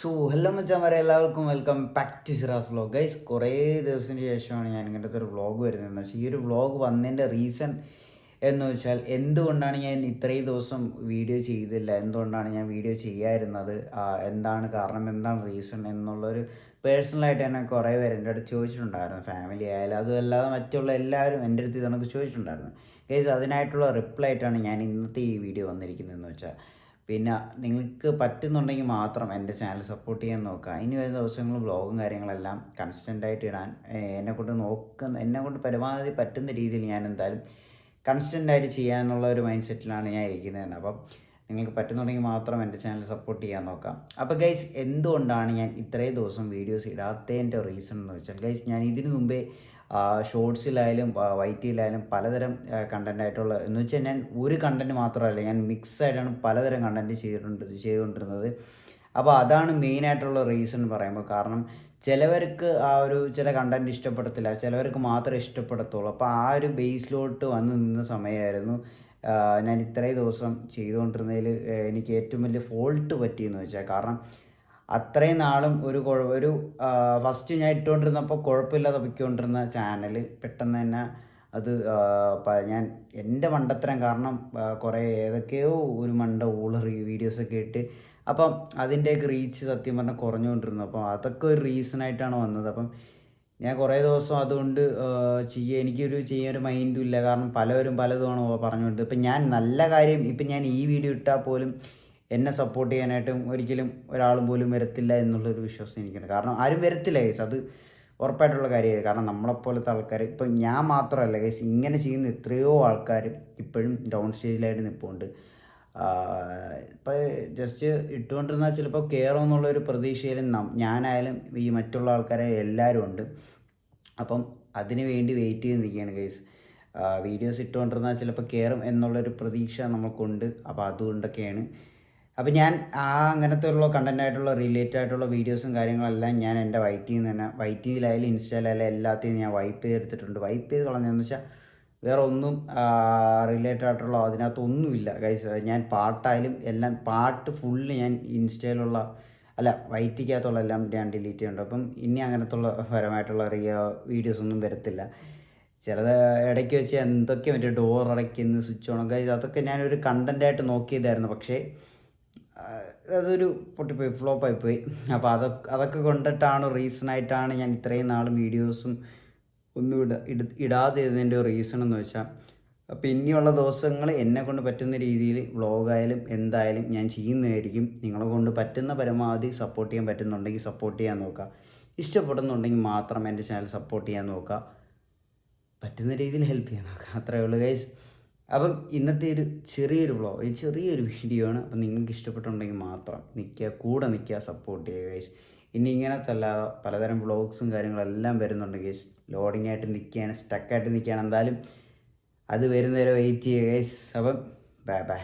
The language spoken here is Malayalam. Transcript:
സോ ഹലോ മച്ചാമാരെ എല്ലാവർക്കും welcome back to Siras vlog guys കുറേ ദിവസത്തിന് ശേഷമാണ് ഞാൻ ഇങ്ങനത്തെ ഒരു വ്ളോഗ് വരുന്നത്. പക്ഷേ ഈ ഒരു വ്ളോഗ് വന്നതിന്റെ റീസൺ എന്ന് വെച്ചാൽ എന്തുകൊണ്ടാണ് ഞാൻ ഇത്രയും ദിവസം വീഡിയോ ചെയ്തില്ല? എന്തുകൊണ്ടാണ് ഞാൻ വീഡിയോ ചെയ്യാതിരുന്നത്? എന്താണ് കാരണം? എന്താണ് റീസൺ എന്നുള്ളൊരു പേഴ്സണലായിട്ട് എന്നെ കുറേ പേര് എന്റെ അടുത്ത് ചോദിച്ചിട്ടുണ്ടായിരുന്നു. ഫാമിലി ആയാലും അതുമല്ലാതെ മറ്റുള്ള എല്ലാവരും എന്റെ അടുത്ത് ഇതൊക്കെ ചോദിച്ചിട്ടുണ്ടായിരുന്നു. ഗൈസ് അതിനായിട്ടുള്ള റിപ്ലൈ ആയിട്ടാണ് ഞാൻ ഇന്നത്തെ ഈ വീഡിയോ വന്നിരിക്കുന്നതെന്ന് വെച്ചാൽ പിന്നെ നിങ്ങൾക്ക് പറ്റുന്നുണ്ടെങ്കിൽ മാത്രം എന്റെ ചാനൽ സപ്പോർട്ട് ചെയ്യാൻ നോക്കുക. ഇനി വരുന്ന ദിവസങ്ങൾ വ്ളോഗും കാര്യങ്ങളെല്ലാം കൺസ്റ്റന്റ് ആയിട്ട് ഇടാൻ എന്നെക്കൊണ്ട് എന്നെ കൊണ്ട് നോക്കുന്ന എന്നെ കൊണ്ട് പരമാവധി പറ്റുന്ന രീതിയിൽ ഞാൻ എന്തായാലും കൺസ്റ്റന്റ് ആയിട്ട് ചെയ്യാനുള്ള ഒരു മൈൻഡ് സെറ്റിലാണ് ഞാൻ ഇരിക്കുന്നത് അപ്പം നിങ്ങൾക്ക് പറ്റുന്നുണ്ടെങ്കിൽ മാത്രം എന്റെ ചാനൽ സപ്പോർട്ട് ചെയ്യാൻ നോക്കാം. അപ്പോൾ ഗൈസ് എന്തുകൊണ്ടാണ് ഞാൻ ഇത്രയും ദിവസം വീഡിയോസ് ഇടാത്തതിന്റെ റീസൺ എന്ന് വെച്ചാൽ ഗൈസ് ഞാൻ ഇതിനു മുമ്പേ ഷോർട്സിലായാലും വൈറ്റിയിലായാലും പലതരം കണ്ടന്റ് ആയിട്ടുള്ള എന്ന് വെച്ചാൽ ഞാൻ ഒരു കണ്ടന്റ് മാത്രമല്ല ഞാൻ മിക്സ് ആയിട്ടാണ് പലതരം കണ്ടന്റ് ചെയ്തിട്ടുണ്ട് ചെയ്തുകൊണ്ടിരുന്നത്. അപ്പോൾ അതാണ് മെയിനായിട്ടുള്ള റീസൺ പറയുമ്പോൾ കാരണം ചിലവർക്ക് ആ ഒരു ചില കണ്ടന്റ് ഇഷ്ടപ്പെടത്തില്ല ചിലവർക്ക് മാത്രമേ ഇഷ്ടപ്പെടത്തുള്ളൂ. അപ്പോൾ ആ ഒരു ബേസിലോട്ട് വന്ന് നിന്ന സമയമായിരുന്നു ഞാൻ ഇത്രയും ദിവസം ചെയ്തുകൊണ്ടിരുന്നതിൽ എനിക്ക് ഏറ്റവും വലിയ ഫോൾട്ട് പറ്റിയെന്ന് വെച്ചാൽ കാരണം അത്രയും നാളും ഒരു ഒരു ഫസ്റ്റ് ഞാൻ ഇട്ടുകൊണ്ടിരുന്നപ്പോൾ കുഴപ്പമില്ലാതെ പൊയ്ക്കൊണ്ടിരുന്ന ചാനൽ പെട്ടെന്ന് തന്നെ അത് ഞാൻ എന്റെ മണ്ടത്തരം കാരണം കുറേ ഏതൊക്കെയോ ഒരു മണ്ട ഊളറി വീഡിയോസൊക്കെ ഇട്ട് അപ്പം അതിന്റെയൊക്കെ റീച്ച് സത്യം പറഞ്ഞാൽ കുറഞ്ഞുകൊണ്ടിരുന്നു. അപ്പം അതൊക്കെ ഒരു റീസണായിട്ടാണ് വന്നത്. അപ്പം ഞാൻ കുറേ ദിവസം അതുകൊണ്ട് ചെയ്യുക എനിക്കൊരു ചെയ്യാൻ ഒരു മൈൻഡും ഇല്ല. കാരണം പലവരും പലതുമാണ് പറഞ്ഞുകൊണ്ട് ഇപ്പം ഞാൻ നല്ല കാര്യം ഇപ്പം ഞാൻ ഈ വീഡിയോ ഇട്ടാൽ പോലും എന്നെ സപ്പോർട്ട് ചെയ്യാനായിട്ടും ഒരിക്കലും ഒരാളും പോലും വരത്തില്ല എന്നുള്ളൊരു വിശ്വാസം എനിക്കുണ്ട്. കാരണം ആരും വരത്തില്ല കേസ് അത് ഉറപ്പായിട്ടുള്ള കാര്യമായി കാരണം നമ്മളെപ്പോലത്തെ ആൾക്കാർ ഇപ്പം ഞാൻ മാത്രമല്ല കേസ് ഇങ്ങനെ ചെയ്യുന്ന എത്രയോ ആൾക്കാർ ഇപ്പോഴും ഡൗൺ സ്റ്റേജിലായിട്ട് നിൽപ്പുണ്ട് ഇപ്പം ജസ്റ്റ് ഇട്ടുകൊണ്ടിരുന്നാൽ ചിലപ്പോൾ കയറും എന്നുള്ളൊരു പ്രതീക്ഷയിലും നം- ഞാനായാലും ഈ മറ്റുള്ള ആൾക്കാരെ എല്ലാവരും ഉണ്ട്. അപ്പം അതിന് വേണ്ടി വെയിറ്റ് ചെയ്ത് നിൽക്കുകയാണ് ഗൈസ് വീഡിയോസ് ഇട്ടുകൊണ്ടിരുന്നാൽ ചിലപ്പോൾ കയറും എന്നുള്ളൊരു പ്രതീക്ഷ നമുക്കുണ്ട് അപ്പോൾ അതുകൊണ്ടൊക്കെയാണ് അപ്പോൾ ഞാൻ ആ അങ്ങനത്തെ ഉള്ള കണ്ടന്റ് ആയിട്ടുള്ള റിലേറ്റഡ് ആയിട്ടുള്ള വീഡിയോസും കാര്യങ്ങളെല്ലാം ഞാൻ എന്റെ വൈറ്റിൽ നിന്ന് തന്നെ വൈറ്റിയിലായാലും ഇൻസ്റ്റയിലായാലും എല്ലാത്തിനും ഞാൻ വൈപ്പ് ചെയ്തെടുത്തിട്ടുണ്ട്. വൈപ്പ് ചെയ്ത് കളഞ്ഞതെന്ന് വെച്ചാൽ വേറെ ഒന്നും റിലേറ്റഡ് ആയിട്ടുള്ള അതിനകത്തൊന്നുമില്ല ഗൈസ് ഞാൻ പാട്ടായാലും എല്ലാം പാട്ട് ഫുള്ള് ഞാൻ ഇൻസ്റ്റയിലുള്ള അല്ല വൈറ്റിക്കകത്തുള്ള എല്ലാം ഞാൻ ഡിലീറ്റ് ചെയ്യുന്നുണ്ട്. അപ്പം ഇനി അങ്ങനത്തുള്ള പരമായിട്ടുള്ള റിയ വീഡിയോസ് ഒന്നും വരത്തില്ല. ചിലത് ഇടയ്ക്ക് വെച്ച് എന്തൊക്കെ മറ്റേ ഡോർ അടയ്ക്കുന്നു സ്വിച്ച് ഓൺ ഗൈസ് അതൊക്കെ ഞാനൊരു കണ്ടന്റായിട്ട് നോക്കിയതായിരുന്നു. പക്ഷേ അതൊരു പൊട്ടിപ്പോയി ഫ്ലോപ്പായി പോയി അപ്പോൾ അതൊക്കെ അതൊക്കെ കൊണ്ടിട്ടാണ് റീസണായിട്ടാണ് ഞാൻ ഇത്രയും നാൾ വീഡിയോസും ഒന്നും ഇട ഇട ഇടാതെ ഇരുന്നതിന്റെ റീസൺ എന്ന് വെച്ചാൽ അപ്പോൾ ഇനിയുള്ള ദിവസങ്ങൾ എന്നെ കൊണ്ട് പറ്റുന്ന രീതിയിൽ വ്ളോഗായാലും എന്തായാലും ഞാൻ ചെയ്യുന്നതായിരിക്കും. നിങ്ങളെ കൊണ്ട് പറ്റുന്ന പരമാവധി സപ്പോർട്ട് ചെയ്യാൻ പറ്റുന്നുണ്ടെങ്കിൽ സപ്പോർട്ട് ചെയ്യാൻ നോക്കുക. ഇഷ്ടപ്പെടുന്നുണ്ടെങ്കിൽ മാത്രം എന്റെ ചാനൽ സപ്പോർട്ട് ചെയ്യാൻ നോക്കുക. പറ്റുന്ന രീതിയിൽ ഹെൽപ്പ് ചെയ്യാൻ നോക്കുക. അത്രയേ ഉള്ളൂ ഗൈസ് അപ്പം ഇന്നത്തെ ഒരു ചെറിയൊരു വ്ളോഗ് ഒരു ചെറിയൊരു വീഡിയോ ആണ്. അപ്പം നിങ്ങൾക്ക് ഇഷ്ടപ്പെട്ടുണ്ടെങ്കിൽ മാത്രം നിൽക്കുക കൂടെ നിൽക്കുക സപ്പോർട്ട് ചെയ്യുക ഗൈസ് ഇനി ഇങ്ങനത്തെ അല്ലാതെ പലതരം വ്ളോഗ്സും കാര്യങ്ങളെല്ലാം വരുന്നുണ്ട് ഗൈസ് ലോഡിംഗ് ആയിട്ട് നിൽക്കുകയാണ് സ്റ്റക്കായിട്ട് നിൽക്കുകയാണ് എന്തായാലും അത് വരുന്നവരെ വെയിറ്റ് ചെയ്യുക ഗൈസ് അപ്പം ബൈ ബൈ